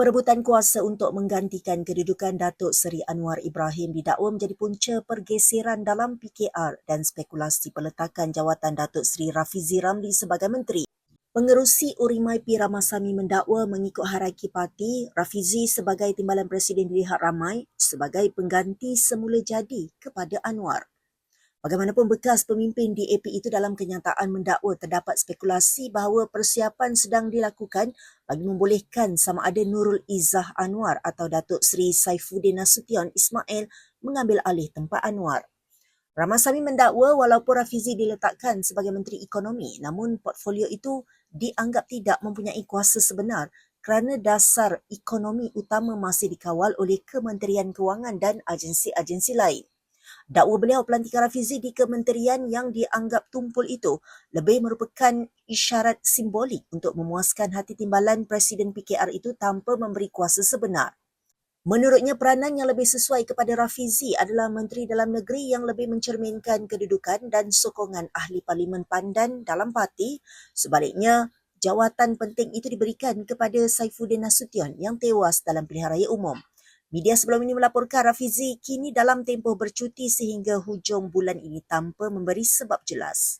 Perebutan kuasa untuk menggantikan kedudukan Datuk Seri Anwar Ibrahim didakwa menjadi punca pergeseran dalam PKR dan spekulasi peletakan jawatan Datuk Seri Rafizi Ramli sebagai menteri. Pengerusi Urimai P. Ramasamy mendakwa mengikut hierarki parti, Rafizi sebagai timbalan Presiden dilihat ramai sebagai pengganti semula jadi kepada Anwar. Bagaimanapun bekas pemimpin DAP itu dalam kenyataan mendakwa terdapat spekulasi bahawa persiapan sedang dilakukan bagi membolehkan sama ada Nurul Izzah Anwar atau Datuk Seri Saifuddin Nasution Ismail mengambil alih tempat Anwar. Ramasamy mendakwa walaupun Rafizi diletakkan sebagai Menteri Ekonomi namun portfolio itu dianggap tidak mempunyai kuasa sebenar kerana dasar ekonomi utama masih dikawal oleh Kementerian Kewangan dan agensi-agensi lain. Dakwa beliau pelantikan Rafizi di kementerian yang dianggap tumpul itu lebih merupakan isyarat simbolik untuk memuaskan hati timbalan Presiden PKR itu tanpa memberi kuasa sebenar. Menurutnya peranan yang lebih sesuai kepada Rafizi adalah Menteri Dalam Negeri yang lebih mencerminkan kedudukan dan sokongan ahli parlimen pandan dalam parti. Sebaliknya, jawatan penting itu diberikan kepada Saifuddin Nasution yang tewas dalam pilihan raya umum. Media sebelum ini melaporkan Rafizi kini dalam tempoh bercuti sehingga hujung bulan ini tanpa memberi sebab jelas.